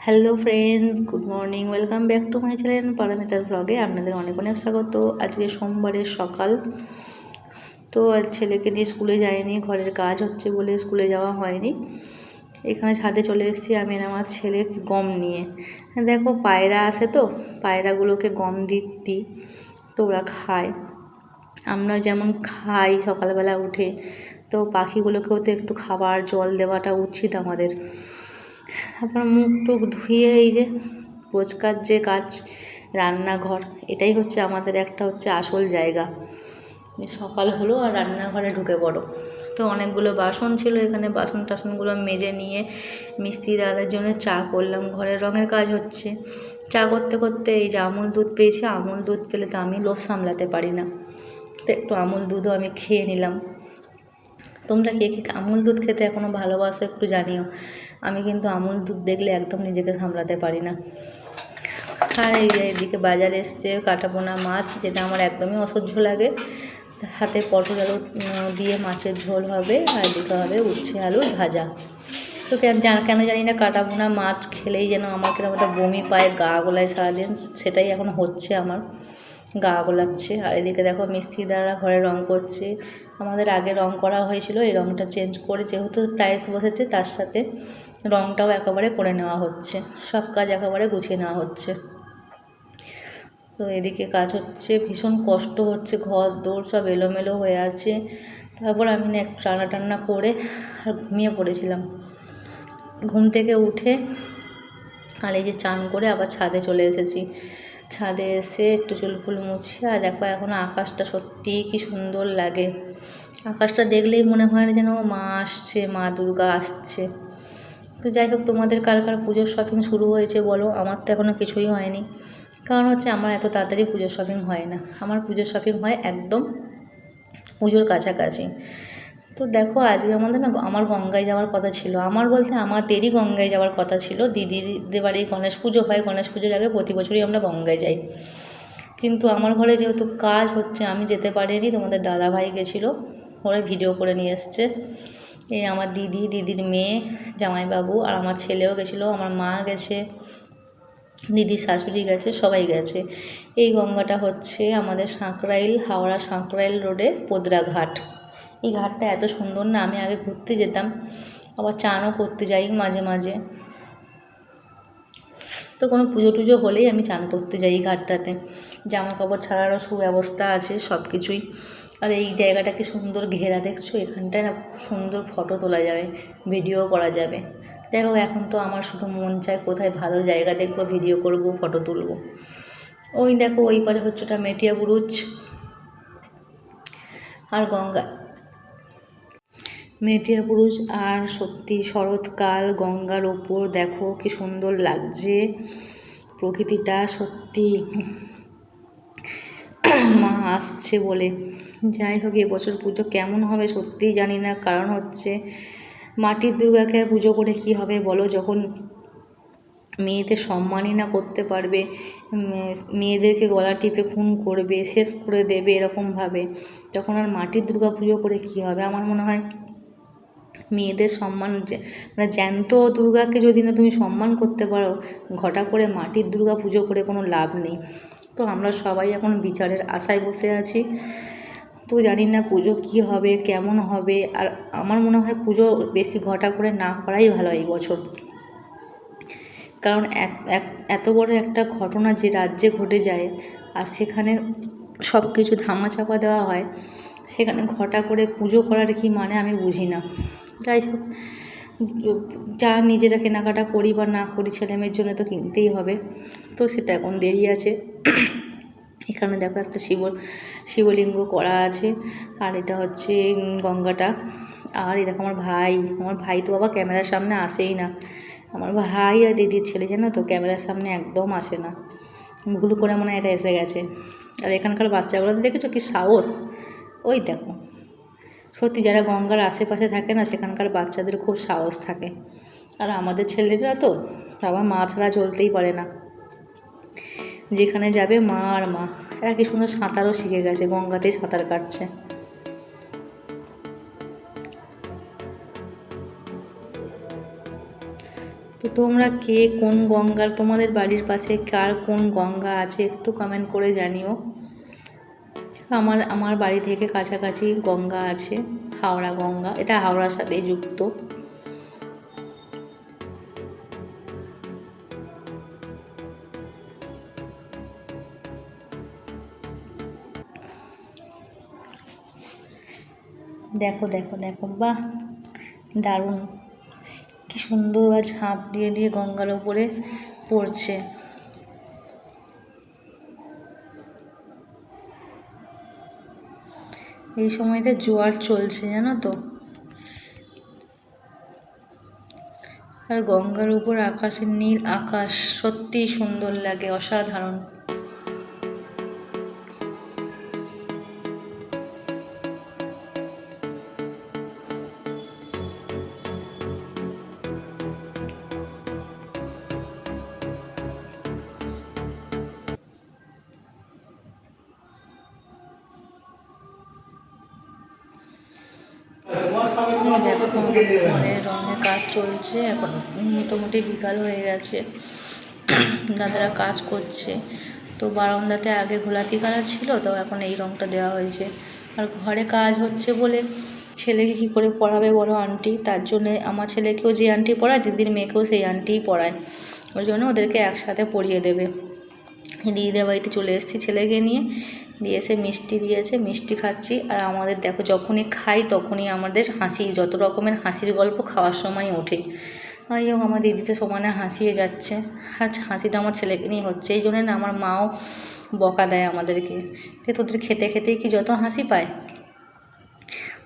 Hello friends good morning welcome back to my channel পারামিতার ব্লগে আপনাদের অনেক অনেক স্বাগত। আজকে সোমবারের সকাল। তো ছেলেকে নিয়ে স্কুলে যায়নি ঘরের কাজ হচ্ছে বলে স্কুলে যাওয়া হয়নি। এখানে ছাদে চলে এসেছি আমি আমার ছেলে গম নিয়ে। দেখো পায়রা আসে তো, পায়রাগুলোকে গম দিই, তো ওরা খায়। আমরা যেমন খাই সকালবেলা উঠে, তো পাখিগুলোকেও তো একটু খাবার জল দেওয়াটা উচিত আমাদের। তারপর মুখ টুক ধুয়ে এই যে রোজকার যে কাজ, রান্নাঘর, এটাই হচ্ছে আমাদের একটা হচ্ছে আসল জায়গা। সকাল হলো আর রান্নাঘরে ঢুকে পড়ো। তো অনেকগুলো বাসন ছিল এখানে, বাসন টাসনগুলো মেজে নিয়ে মিস্ত্রি দাদার জন্য চা করলাম। ঘরের রঙের কাজ হচ্ছে। চা করতে করতে এই যে আমুল দুধ পেয়েছি, আমুল দুধ পেলে তো আমি লোভ সামলাতে পারি না। তো একটু আমুল দুধও আমি খেয়ে নিলাম। তোমরা কে কে আমুল দুধ খেতে এখনও ভালোবাসো একটু জানিও। আমি কিন্তু আমুল দুধ দেখলে একদম নিজেকে সামলাতে পারি না। আর এই এদিকে বাজারে এসছে কাটাপোনা মাছ, যেটা আমার একদমই অসহ্য লাগে। হাতে পটল আলু দিয়ে মাছের ঝোল হবে আর এদিকে হবে উচ্ছে আলুর ভাজা। তো কেন কেন জানি না কাটাপোনা মাছ খেলেই যেন আমার কীরকম একটা বমি পায়, গা গোলায় সারাদিন, সেটাই এখন হচ্ছে আমার। গা গোলাচ্ছে। আর এদিকে দেখো মিস্ত্রি দ্বারা ঘরে রং করছে। আমাদের আগে রং করা হয়েছিল, এই রংটা চেঞ্জ করে যেহেতু টাইলস বসেছে, তার সাথে রংটাও একেবারে করে নেওয়া হচ্ছে। সব কাজ একেবারে গুছিয়ে নেওয়া হচ্ছে। তো এদিকে কাজ হচ্ছে, ভীষণ কষ্ট হচ্ছে, ঘর দৌড় সব এলোমেলো হয়ে আছে। তারপর আমি না একটু রান্না টান্না করে আর ঘুমিয়ে পড়েছিলাম। ঘুম থেকে উঠে আর এই যে চান করে আবার ছাদে চলে এসেছি। ছাদে এসে একটু চুল ফুল মুছে আর দেখো এখন আকাশটা সত্যিই কি সুন্দর লাগে। আকাশটা দেখলেই মনে হয় না যেন মা আসছে, মা দুর্গা আসছে। তো যাই হোক, তোমাদের কার কার পুজোর শপিং শুরু হয়েছে বলো? আমার তো এখনও কিছুই হয়নি। কারণ হচ্ছে আমার এত তাড়াতাড়ি পুজোর শপিং হয় না। আমার পুজোর শপিং হয় একদম পুজোর কাছাকাছি। তো দেখো আজকে আমাদের না আমার গঙ্গায় যাওয়ার কথা ছিল। আমার বলতে আমাদেরই গঙ্গায় যাওয়ার কথা ছিল। দিদিদের বাড়ি গণেশ পুজো হয়, গণেশ পুজোর আগে প্রতি বছরই আমরা গঙ্গায় যাই। কিন্তু আমার ঘরে যেহেতু কাজ হচ্ছে, আমি যেতে পারিনি, তোমাদের দাদা ভাই গেছিল, ওরা ভিডিও করে নিয়ে এসছে। এই আমার দিদি, দিদির মেয়ে, জামাইবাবু আর আমার ছেলেও গেছিল, আমার মা গেছে দিদির শাশুড়ি গেছে, সবাই গেছে। এই গঙ্গাটা হচ্ছে আমাদের সাঁকরাইল, হাওড়া সাঁকরাইল রোডে পোদরা ঘাট এই ঘাটটা এত সুন্দর না, আমি আগে ঘুরতে যেতাম, আবার চানও করতে যাই মাঝে মাঝে। তো কোনো পুজো টুজো হলেই আমি চান করতে যাই এই ঘাটটাতে। জামা কাপড় ছাড়ারও সুব্যবস্থা আছে, সব কিছুই। আর এই জায়গাটা কি সুন্দর ঘেরা, দেখছ? এখানটায় না সুন্দর ফটো তোলা যাবে, ভিডিও করা যাবে। দেখো এখন তো আমার শুধু মন চায় কোথায় ভালো জায়গা দেখব, ভিডিও করব, ফটো তুলব। ওই দেখো, ওই পারে হচ্ছে ওটা মেটিয়া বুরুজ আর গঙ্গা। মেটিয়া পুরুষ আর সত্যি শরৎকাল গঙ্গার ওপর দেখো কি সুন্দর লাগছে। প্রকৃতিটা সত্যি মা আসছে বলে। যাই হোক এবছর পুজো কেমন হবে সত্যিই জানি না। কারণ হচ্ছে মাটির দুর্গাকে পুজো করে কী হবে বলো? যখন মেয়েদের সম্মানই না করতে পারবে মেয়েদেরকে গলা টিপে খুন করবে, শেষ করে দেবে এরকমভাবে, তখন আর মাটির দুর্গা পুজো করে কী হবে? আমার মনে হয় মেয়েদের সম্মান মানে জ্যান্ত দুর্গাকে যদি না তুমি সম্মান করতে পারো, ঘটা করে মাটির দুর্গা পুজো করে কোনো লাভ নেই। তো আমরা সবাই এখন বিচারের আশায় বসে আছি। তো জানি না পুজো কী হবে, কেমন হবে, আর আমার মনে হয় পুজো বেশি ঘটা করে না করাই ভালো এই বছর। কারণ এত বড় একটা ঘটনা যে রাজ্যে ঘটে যায়, আর সেখানে সব কিছু ধামাচাপা দেওয়া হয়, সেখানে ঘটা করে পুজো করার কি মানে আমি বুঝি না। যাই হোক, যা নিজেরা কেনাকাটা করি বা না করি ছেলেমেয়ের জন্য তো কিনতেই হবে। তো সেটা এখন দেরি আছে। এখানে দেখো একটা শিব শিবলিঙ্গ করা আছে। আর এটা হচ্ছে গঙ্গাটা। আর দেখো আমার ভাই আমার ভাই তো বাবা ক্যামেরার সামনে আসেই না। আমার ভাই আর দিদির ছেলে, জানো তো, ক্যামেরার সামনে একদম আসে না। ভুল করে মনে হয় এটা এসে গেছে। আর এখানকার বাচ্চাগুলো, দেখেছ কি সাহস? ওই দেখো। সত্যি যারা গঙ্গার আশেপাশে থাকে না, সেখানকার বাচ্চাদের খুব সাহস থাকে। আর আমাদের ছেলেরা তো, বাবা মা ছাড়া চলতেই পারে না। যেখানে যাবে মা আর মা, এরা কি সুন্দর সাঁতারও শিখে গেছে, গঙ্গাতেই সাঁতার কাটছে। তো তোমরা কে কোন গঙ্গার, তোমাদের বাড়ির পাশে কার কোন গঙ্গা আছে একটু কমেন্ট করে জানিও। আমার আমার বাড়ি থেকে কাছাকাছি গঙ্গা আছে, হাওড়া গঙ্গা, এটা হাওড়ার সাথে যুক্ত। দেখো দেখো দেখো, বাহ, দারুণ। কি সুন্দর বা ঝাঁপ দিয়ে দিয়ে গঙ্গার উপরে পড়ছে। এই সময়তে জোয়ার চলছে, জানো তো। আর গঙ্গার উপর আকাশের নীল আকাশ সত্যিই সুন্দর লাগে, অসাধারণ। দেখো রঙের কাজ চলছে এখন মোটামুটি বিকাল হয়ে গেছে। দাদারা কাজ করছে। তো বারান্দাতে আগে গোলাপি কালার ছিল তো এখন এই রঙটা দেওয়া হয়েছে। আর ঘরে কাজ হচ্ছে বলে ছেলেকে কী করে পড়াবে বড় আন্টি? তার জন্যে আমার ছেলেকেও যে আন্টি পড়ায় দিদির মেয়েকেও সেই আন্টিই পড়ায়। ওই জন্য ওদেরকে একসাথে পড়িয়ে দেবে। দিদিদের বাড়িতে চলে এসেছি ছেলেকে নিয়ে। দিয়ে এসে মিষ্টি দিয়েছে, মিষ্টি খাচ্ছি। আর আমাদের দেখো যখনই খাই তখনই আমাদের হাসি, যত রকমের হাসির গল্প খাওয়ার সময় ওঠে। যাই হোক, আমার দিদি তো সমানে হাসিয়ে যাচ্ছে। আর হাসিটা আমার ছেলেকে নিয়ে হচ্ছে। এই জন্য না আমার মাও বকা দেয় আমাদেরকে যে তোদের খেতে খেতেই কি যত হাসি পায়।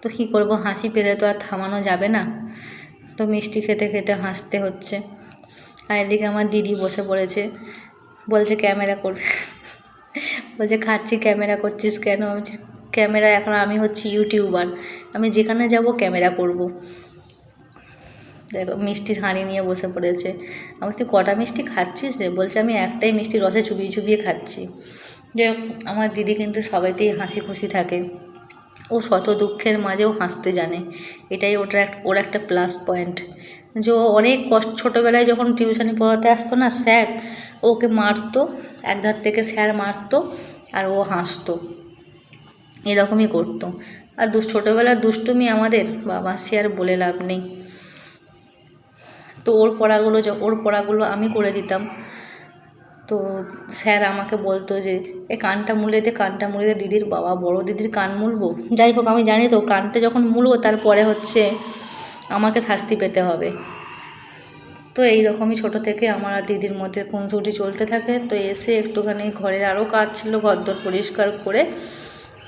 তো কী করব, হাসি পেলে তো আর থামানো যাবে না। তো মিষ্টি খেতে খেতে হাসতে হচ্ছে। আর এদিকে আমার দিদি বসে পড়েছে। বলছে, ক্যামেরা করবে। বলছে, খাচ্ছি, ক্যামেরা করছিস কেন? আমি ক্যামেরা এখন আমি হচ্ছি ইউটিউবার। আমি যেখানে যাব ক্যামেরা করব। দেখো, মিষ্টির হাঁড়ি নিয়ে বসে পড়েছে। আমি তুই কটা মিষ্টি খাচ্ছিস রে? বলছে, আমি একটাই মিষ্টি রসে চুবিয়ে চুবিয়ে খাচ্ছি। যে আমার দিদি কিন্তু সবাইতেই হাসি খুশি থাকে। ও শত দুঃখের মাঝেও হাসতে জানে। এটাই এক, ওর একটা প্লাস পয়েন্ট যে ও অনেক কষ্ট, ছোটোবেলায় যখন টিউশনি পড়াতে আসতো না, স্যার, ওকে মারতো। এক ধার থেকে স্যার মারতো আর ও হাসতো। এরকমই করতো। আর দু ছোটোবেলার দুষ্টুমি আমাদের, বাবা সে আর বলে লাভ নেই। তো ওর পড়াগুলো ওর পড়াগুলো আমি করে দিতাম। তো স্যার আমাকে বলতো যে, এ কানটা মুলে দে, কানটা মুলে দে, দিদির বাবা, বড় দিদির কান মুলবো? যাই হোক, আমি জানি তো কানটা যখন মুলবো তারপরে হচ্ছে আমাকে শাস্তি পেতে হবে। তো এই রকমই ছোটো থেকে আমার আর দিদির মধ্যে খুনসুটি চলতে থাকে। তো এসে একটুখানি ঘরের আরও কাজ ছিল, ঘরদোর পরিষ্কার করে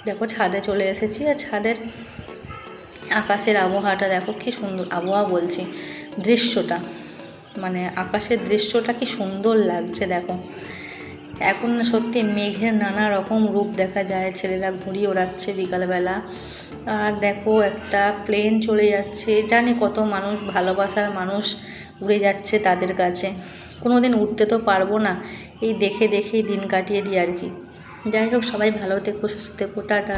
দেখো ছাদে চলে এসেছি। আর ছাদের আকাশের আবহাওয়াটা দেখো কি সুন্দর, আবহাওয়া বলছি, দৃশ্যটা মানে আকাশের দৃশ্যটা কি সুন্দর লাগছে দেখো। এখন সত্যি মেঘের নানা রকম রূপ দেখা যায়, ছেলেরা ঘুড়ি ওড়াচ্ছে বিকালবেলা। আর দেখো একটা প্লেন চলে যাচ্ছে, জানি কত মানুষ, ভালোবাসার মানুষ উড়ে যাচ্ছে তাদের কাছে। কোনো দিন উঠতে তো পারব না। এই দেখে দেখেই দিন কাটিয়ে দিই আর কি। যাই হোক, সবাই ভালো থেকো, সুস্থ থেকো, টাটা।